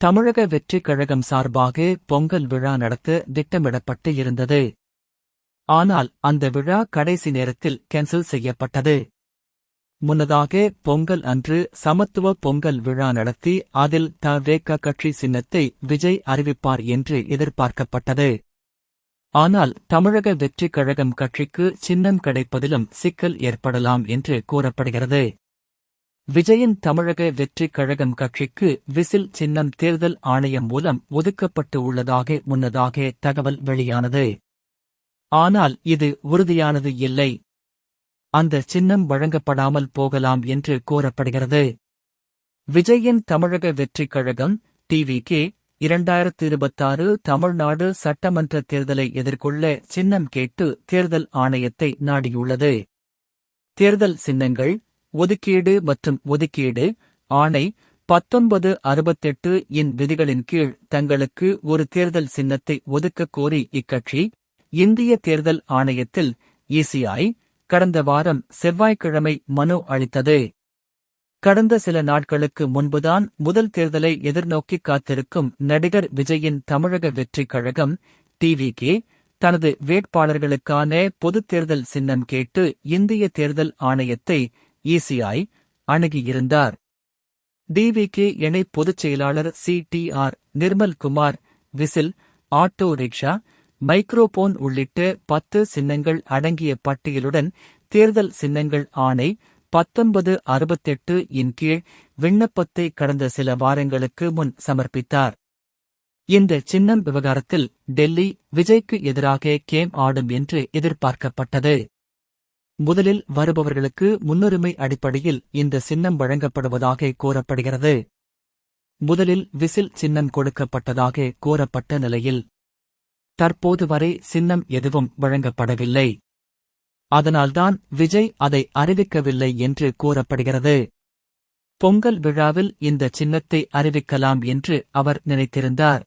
தமிழக வெற்றிக் கழகம் சார்பாக பொங்கல் விழா நடத்த திட்டமிடப்பட்டு இருந்தது. ஆனால் அந்த விழா கடைசி நேரத்தில் கேன்சல் செய்யப்பட்டது. முன்னதாக பொங்கல் அன்று சமத்துவ பொங்கல் விழா நடத்தி அதில் த தவேக கட்சி சின்னத்தை விஜய் அறிவிப்பார் என்று எதிர்பார்க்கப்பட்டது. ஆனால் தமிழக வெற்றிக் கழகம் கட்சிக்கு சின்னம் கிடைப்பதிலும் சிக்கல் ஏற்படலாம் என்று கூறப்படுகிறது. விஜயின் தமிழக வெற்றிக் கழகம் கட்சிக்கு விசில் சின்னம் தேர்தல் ஆணையம் மூலம் ஒதுக்கப்பட்டு உள்ளதாக முன்னதாக தகவல் வெளியானது. ஆனால் இது உறுதியானது இல்லை. அந்த சின்னம் வழங்கப்படாமல் போகலாம் என்று கூறப்படுகிறது விஜயின் தமிழக வெற்றிக் கழகம் டிவிகே இரண்டாயிரத்து இருபத்தாறு தமிழ்நாடு சட்டமன்ற தேர்தலை எதிர்கொள்ள சின்னம் கேட்டு தேர்தல் ஆணையத்தை நாடியுள்ளது. தேர்தல் சின்னங்கள் ஒதுக்கீடு மற்றும் ஒதுக்கீடு ஆணை பத்தொன்பது அறுபத்தெட்டு இன் விதிகளின் கீழ் தங்களுக்கு ஒரு தேர்தல் சின்னத்தை ஒதுக்கக் கோரி இக்கட்சி இந்திய தேர்தல் ஆணையத்தில் இசிஐ கடந்த வாரம் செவ்வாய்க்கிழமை மனு அளித்தது. கடந்த சில நாட்களுக்கு முன்புதான் முதல் தேர்தலை எதிர்நோக்கி காத்திருக்கும் நடிகர் விஜயின் தமிழக வெற்றிக் கழகம் டிவிகே தனது வேட்பாளர்களுக்கான பொதுத் தேர்தல் சின்னம் கேட்டு இந்திய தேர்தல் ஆணையத்தை இசிஐ அணுகியிருந்தார். டிவிகே இணை பொதுச் செயலாளர் C D R Nirmal Kumar whistle auto rickshaw microphone உள்ளிட்ட பத்து சின்னங்கள் அடங்கிய பட்டியலுடன் தேர்தல் சின்னங்கள் ஆணை பத்தொன்பது அறுபத்தெட்டு இன் கீழ் விண்ணப்பத்தை கடந்த சில வாரங்களுக்கு முன் சமர்ப்பித்தார். இந்த சின்னம் விவகாரத்தில் டெல்லி விஜய்க்கு எதிராக கேம் ஆடும் என்று எதிர்பார்க்கப்பட்டது. முதலில் வருபவர்களுக்கு முன்னுரிமை அடிப்படையில் இந்த சின்னம் வழங்கப்படுவதாக கூறப்படுகிறது. முதலில் விசில் சின்னம் கொடுக்கப்பட்டதாக கூறப்பட்ட நிலையில் தற்போது வரை சின்னம் எதுவும் வழங்கப்படவில்லை. அதனால்தான் விஜய் அதை அறிவிக்கவில்லை என்று கூறப்படுகிறது. பொங்கல் விழாவில் இந்த சின்னத்தை அறிவிக்கலாம் என்று அவர் நினைத்திருந்தார்.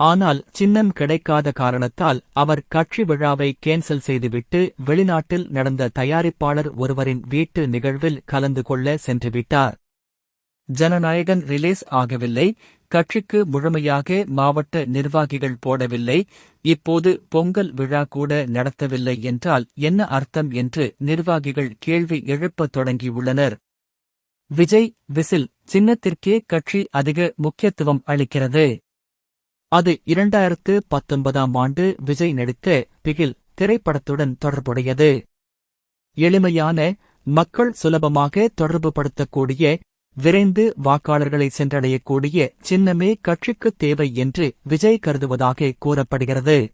ஆனால் சின்னம் கிடைக்காத காரணத்தால் அவர் கட்சி விழாவை கேன்சல் செய்துவிட்டு வெளிநாட்டில் நடந்த தயாரிப்பாளர் ஒருவரின் வீட்டு நிகழ்வில் கலந்து கொள்ள சென்றுவிட்டார். ஜனநாயகன் ரிலீஸ் ஆகவில்லை கட்சிக்கு முழுமையாக மாவட்ட நிர்வாகிகள் போடவில்லை இப்போது பொங்கல் விழா கூட நடத்தவில்லை என்றால் என்ன அர்த்தம் என்று நிர்வாகிகள் கேள்வி எழுப்பத் தொடங்கியுள்ளனர். விஜய் விசில் சின்னத்திற்கே கட்சி அதிக முக்கியத்துவம் அளிக்கிறது. அது இரண்டாயிரத்து பத்தொன்பதாம் ஆண்டு விஜய் நடித்த பிகில் திரைப்படத்துடன் தொடர்புடையது. எளிமையான மக்கள் சுலபமாக தொடர்புபடுத்தக்கூடிய விரைந்து வாக்காளர்களை சென்றடையக்கூடிய சின்னமே கட்சிக்குத் தேவை என்று விஜய் கருதுவதாக கூறப்படுகிறது.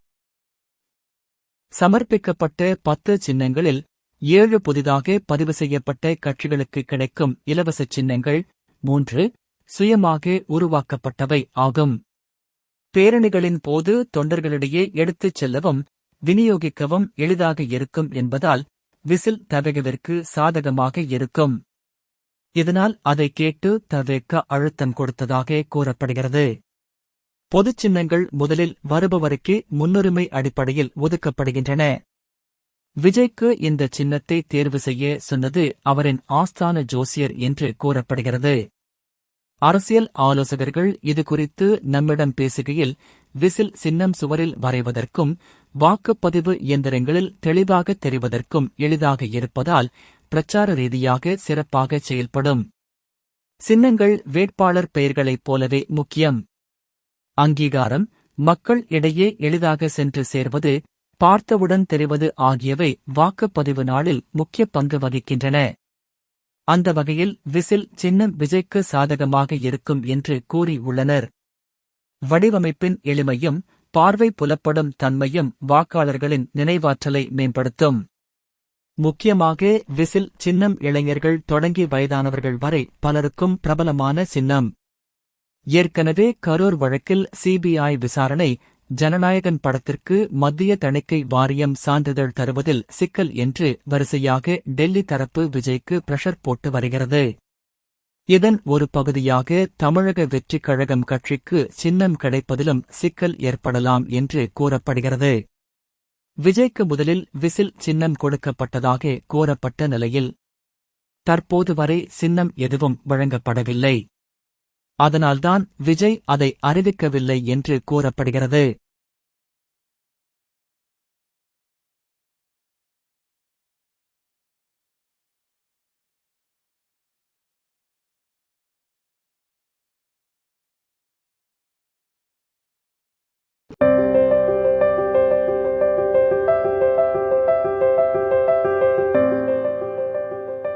சமர்ப்பிக்கப்பட்ட பத்து சின்னங்களில் ஏழு புதிதாக பதிவு செய்யப்பட்ட கட்சிகளுக்கு கிடைக்கும் இலவச சின்னங்கள் மூன்று சுயமாக உருவாக்கப்பட்டவை ஆகும். பேரணிகளின் போது தொண்டர்களிடையே எடுத்துச் செல்லவும் விநியோகிக்கவும் எளிதாக இருக்கும் என்பதால் விசில் தவகவிற்கு சாதகமாக இருக்கும். இதனால் அதை கேட்டு தவேக்க அழுத்தம் கொடுத்ததாக கூறப்படுகிறது. பொதுச் சின்னங்கள் முதலில் வருபவருக்கு முன்னுரிமை அடிப்படையில் ஒதுக்கப்படுகின்றன. விஜய்க்கு இந்த சின்னத்தை தேர்வு செய்ய சொன்னது அவரின் ஆஸ்தான ஜோசியர் என்று கூறப்படுகிறது. அரசியல் ஆலோசகர்கள் இதுகுறித்து நம்மிடம் பேசுகையில் விசில் சின்னம் சுவரில் வரைவதற்கும் வாக்குப்பதிவு இயந்திரங்களில் தெளிவாக தெரிவதற்கும் எளிதாக இருப்பதால் பிரச்சார ரீதியாக சிறப்பாக செயல்படும். சின்னங்கள் வேட்பாளர் பெயர்களைப் போலவே முக்கியம். அங்கீகாரம் மக்கள் இடையே எளிதாக சென்று சேர்வது பார்த்தவுடன் தெரிவது ஆகியவை வாக்குப்பதிவு நாளில் முக்கிய பங்கு வகிக்கின்றன. அந்த வகையில் விசில் சின்னம் விஜய்க்கு சாதகமாக இருக்கும் என்று கூறியுள்ளனர் வடிவமைப்பின் எளிமையும் பார்வை புலப்படும் தன்மையும் வாக்காளர்களின் நினைவாற்றலை மேம்படுத்தும். முக்கியமாக விசில் சின்னம் இளைஞர்கள் தொடங்கி வயதானவர்கள் வரை பலருக்கும் பிரபலமான சின்னம். ஏற்கனவே கரூர் வழக்கில் சிபிஐ விசாரணை ஜனநாயகன் படத்திற்கு மத்திய தணிக்கை வாரியம் சான்றிதழ் தருவதில் சிக்கல் என்று வரிசையாக டெல்லி தரப்பு விஜய்க்கு பிரஷர் போட்டு வருகிறது. இதன் ஒரு பகுதியாக தமிழக வெற்றிக் கழகம் கட்சிக்கு சின்னம் கிடைப்பதிலும் சிக்கல் ஏற்படலாம் என்று கூறப்படுகிறது. விஜய்க்கு முதலில் விசில் சின்னம் கொடுக்கப்பட்டதாக கூறப்பட்ட நிலையில் தற்போது வரை சின்னம் எதுவும் வழங்கப்படவில்லை. அதனால்தான் விஜய் அதை அறிவிக்கவில்லை என்று கூறப்படுகிறது.